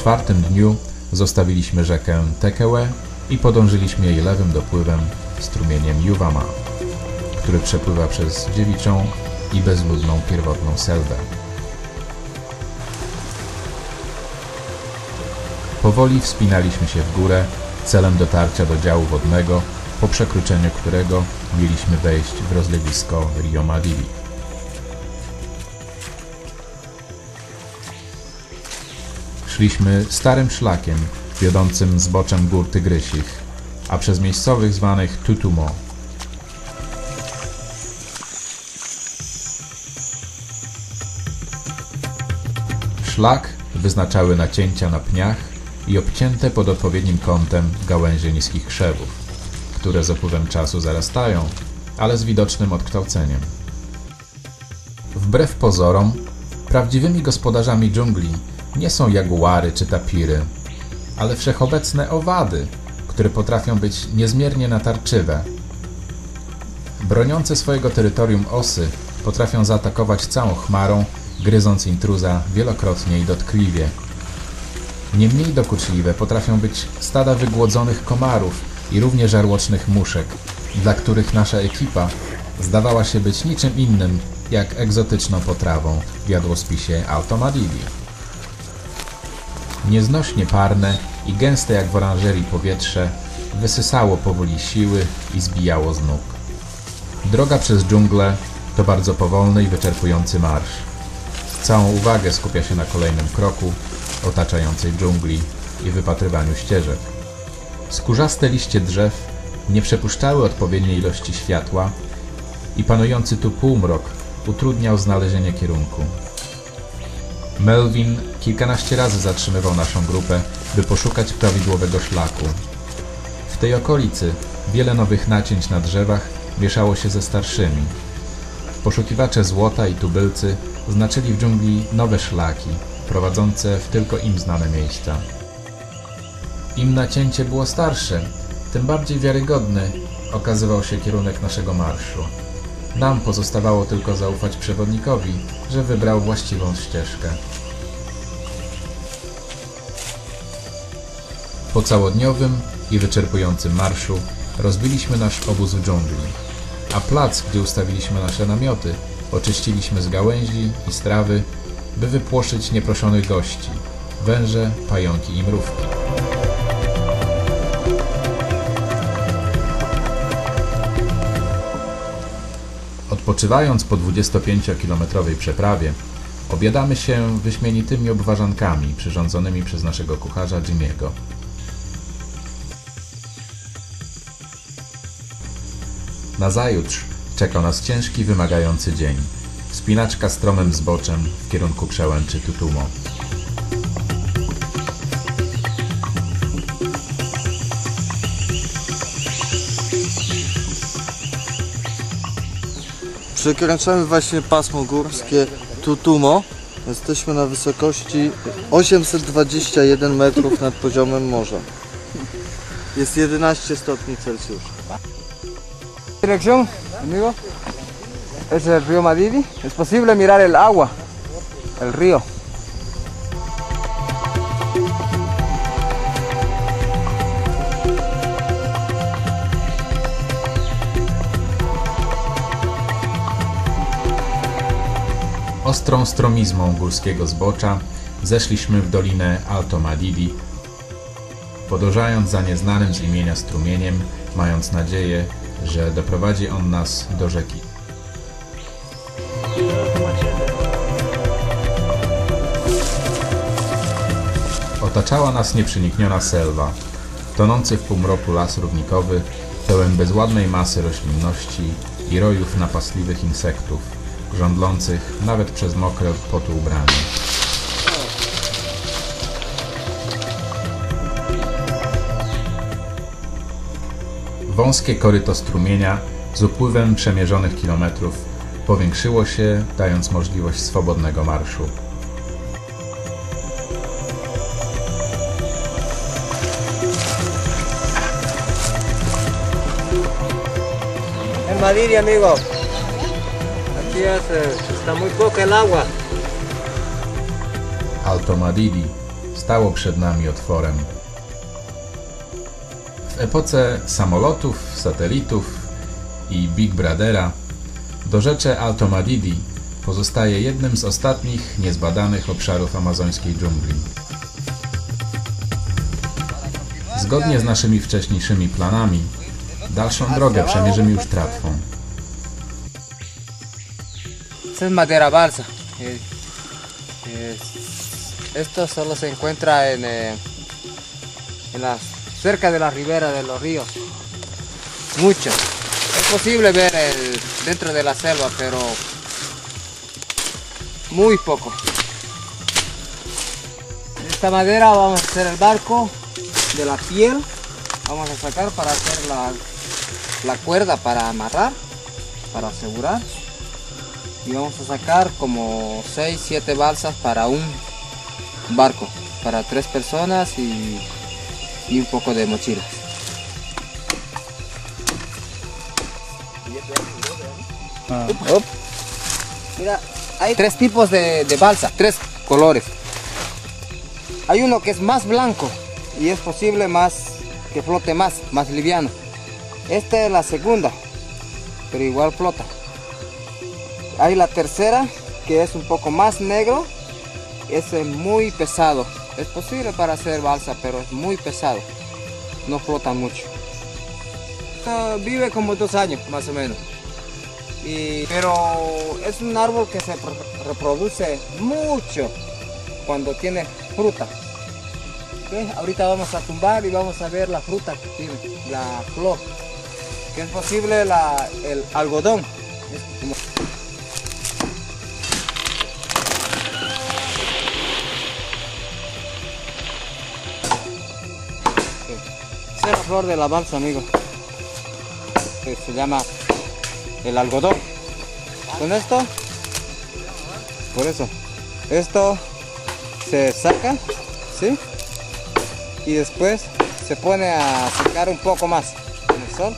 czwartym dniu zostawiliśmy rzekę Tekełe i podążyliśmy jej lewym dopływem strumieniem Juwama, który przepływa przez dziewiczą i bezludną pierwotną selwę. Powoli wspinaliśmy się w górę celem dotarcia do działu wodnego, po przekroczeniu którego mieliśmy wejść w rozlewisko Rio Madili. Szliśmy starym szlakiem wiodącym zboczem gór Tygrysich, a przez miejscowych zwanych Tutumo. Szlak wyznaczały nacięcia na pniach i obcięte pod odpowiednim kątem gałęzie niskich krzewów, które z upływem czasu zarastają, ale z widocznym odkształceniem. Wbrew pozorom, prawdziwymi gospodarzami dżungli nie są jaguary czy tapiry, ale wszechobecne owady, które potrafią być niezmiernie natarczywe. Broniące swojego terytorium osy potrafią zaatakować całą chmarą, gryząc intruza wielokrotnie i dotkliwie. Nie mniej dokuczliwe potrafią być stada wygłodzonych komarów i równie żarłocznych muszek, dla których nasza ekipa zdawała się być niczym innym jak egzotyczną potrawą w jadłospisie Automadili. Nieznośnie parne i gęste jak w oranżerii powietrze wysysało powoli siły i zbijało z nóg. Droga przez dżunglę to bardzo powolny i wyczerpujący marsz. Całą uwagę skupia się na kolejnym kroku otaczającej dżungli i wypatrywaniu ścieżek. Skórzaste liście drzew nie przepuszczały odpowiedniej ilości światła i panujący tu półmrok utrudniał znalezienie kierunku. Melvin kilkanaście razy zatrzymywał naszą grupę, by poszukać prawidłowego szlaku. W tej okolicy wiele nowych nacięć na drzewach mieszało się ze starszymi. Poszukiwacze złota i tubylcy znaczyli w dżungli nowe szlaki, prowadzące w tylko im znane miejsca. Im nacięcie było starsze, tym bardziej wiarygodny okazywał się kierunek naszego marszu. Nam pozostawało tylko zaufać przewodnikowi, że wybrał właściwą ścieżkę. Po całodniowym i wyczerpującym marszu rozbiliśmy nasz obóz w dżungli, a plac, gdzie ustawiliśmy nasze namioty, oczyściliśmy z gałęzi i strawy, by wypłoszyć nieproszonych gości, węże, pająki i mrówki. Odpoczywając po 25-kilometrowej przeprawie, obiadamy się wyśmienitymi obwarzankami przyrządzonymi przez naszego kucharza Jimmy'ego. Nazajutrz czekał nas ciężki, wymagający dzień. Wspinaczka stromym zboczem w kierunku przełęczy Tutumo. Przekraczamy właśnie pasmo górskie Tutumo. Jesteśmy na wysokości 821 metrów nad poziomem morza. Jest 11 stopni Celsjusza. Dirección, amigo? Es el río Madidi. Es posible mirar el agua, el río. Ostrą stromizmą górskiego zbocza zeszliśmy w dolinę Alto Madidi, podążając za nieznanym z imienia strumieniem, mając nadzieję, że doprowadzi on nas do rzeki. Otaczała nas nieprzenikniona selwa, tonący w półmroku las równikowy, pełen bezładnej masy roślinności i rojów napastliwych insektów, żądlących nawet przez mokre potu ubranie. Wąskie koryto strumienia z upływem przemierzonych kilometrów powiększyło się, dając możliwość swobodnego marszu. En Madidi, amigo. Aquí es, eh, está muy poca el agua. Alto Madidi stało przed nami otworem. W epoce samolotów, satelitów i Big Brothera dorzecze Alto Madidi pozostaje jednym z ostatnich niezbadanych obszarów amazońskiej dżungli. Zgodnie z naszymi wcześniejszymi planami, dalszą drogę przemierzymy już tratwą. Esta es madera balsa. Eh, es- esto solo se encuentra en, eh, en las, cerca de la ribera de los ríos. Mucho. Es posible ver el- dentro de la selva, pero muy poco. Esta madera vamos a hacer el barco de la piel. Vamos a sacar para hacer la, la cuerda para amarrar, para asegurar y vamos a sacar como 6, 7 balsas para un barco, para tres personas y, y un poco de mochilas. Up. Mira, hay tres tipos de, de balsa, tres colores. Hay uno que es más blanco y es posible más que flote más, más liviano. Esta es la segunda, pero igual flota. Hay la tercera, que es un poco más negro. Es muy pesado. Es posible para hacer balsa, pero es muy pesado. No flota mucho. Ah, vive como dos años, más o menos. Y- pero es un árbol que se pro- reproduce mucho cuando tiene fruta. Ahorita vamos a tumbar y vamos a ver la fruta que tiene, la flor. Que es posible el algodón. Flor de la balsa, amigo. Que se llama el algodón. Con esto, por eso, esto se saca, ¿sí? Y después se pone a secar un poco más en el sol.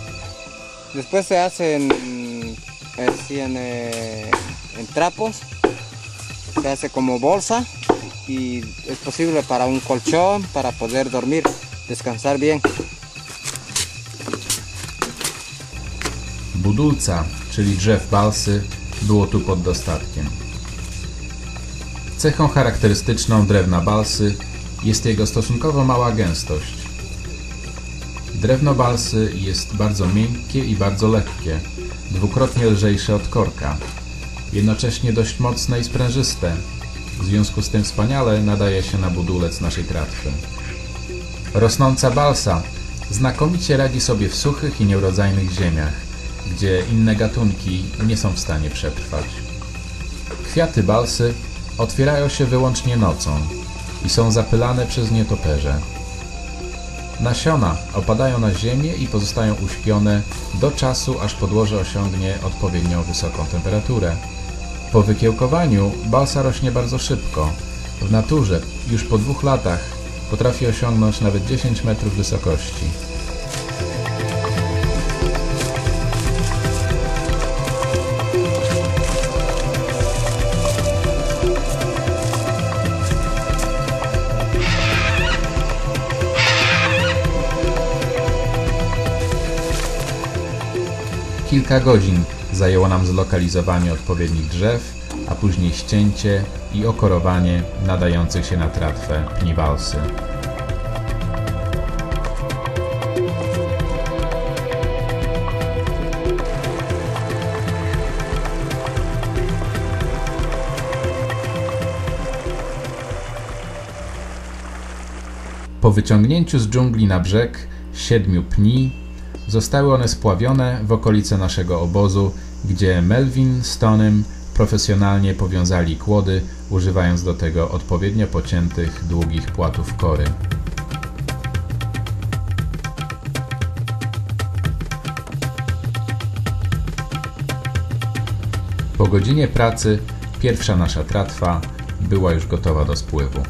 Después se hacen así en, eh, en trapos, se hace como bolsa y es posible para un colchón, para poder dormir, descansar bien. Budulca, czyli drzew balsy, było tu pod dostatkiem. Cechą charakterystyczną drewna balsy jest jego stosunkowo mała gęstość. Drewno balsy jest bardzo miękkie i bardzo lekkie, dwukrotnie lżejsze od korka, jednocześnie dość mocne i sprężyste. W związku z tym wspaniale nadaje się na budulec naszej tratwy. Rosnąca balsa znakomicie radzi sobie w suchych i nieurodzajnych ziemiach, gdzie inne gatunki nie są w stanie przetrwać. Kwiaty balsy otwierają się wyłącznie nocą i są zapylane przez nietoperze. Nasiona opadają na ziemię i pozostają uśpione do czasu, aż podłoże osiągnie odpowiednio wysoką temperaturę. Po wykiełkowaniu balsa rośnie bardzo szybko. W naturze już po dwóch latach potrafi osiągnąć nawet 10 metrów wysokości. Kilka godzin zajęło nam zlokalizowanie odpowiednich drzew, a później ścięcie i okorowanie nadających się na tratwę pni walsy. Po wyciągnięciu z dżungli na brzeg siedmiu pni zostały one spławione w okolice naszego obozu, gdzie Melvin z Tonym profesjonalnie powiązali kłody, używając do tego odpowiednio pociętych, długich płatów kory. Po godzinie pracy pierwsza nasza tratwa była już gotowa do spływu.